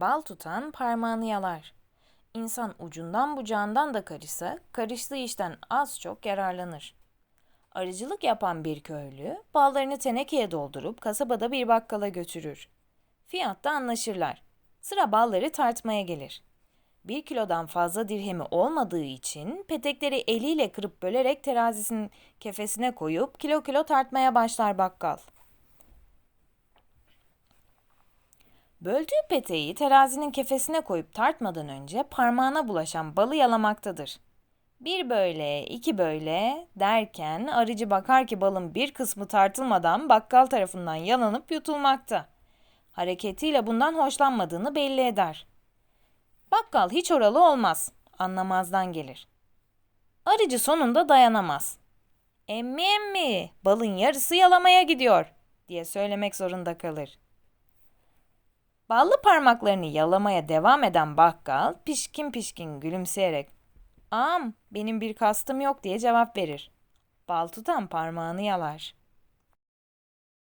Bal tutan parmağını yalar. İnsan ucundan bucağından da karışsa, karıştığı işten az çok yararlanır. Arıcılık yapan bir köylü, ballarını tenekeye doldurup kasabada bir bakkala götürür. Fiyatta anlaşırlar. Sıra balları tartmaya gelir. Bir kilodan fazla dirhemi olmadığı için petekleri eliyle kırıp bölerek terazisinin kefesine koyup kilo kilo tartmaya başlar bakkal. Böldüğü peteği terazinin kefesine koyup tartmadan önce parmağına bulaşan balı yalamaktadır. Bir böyle, iki böyle derken arıcı bakar ki balın bir kısmı tartılmadan bakkal tarafından yalanıp yutulmakta. Hareketiyle bundan hoşlanmadığını belli eder. Bakkal hiç oralı olmaz, anlamazdan gelir. Arıcı sonunda dayanamaz. Emmi emmi, balın yarısı yalamaya gidiyor diye söylemek zorunda kalır. Ballı parmaklarını yalamaya devam eden bakkal pişkin pişkin gülümseyerek "Am, benim bir kastım yok." diye cevap verir. Bal tutan parmağını yalar.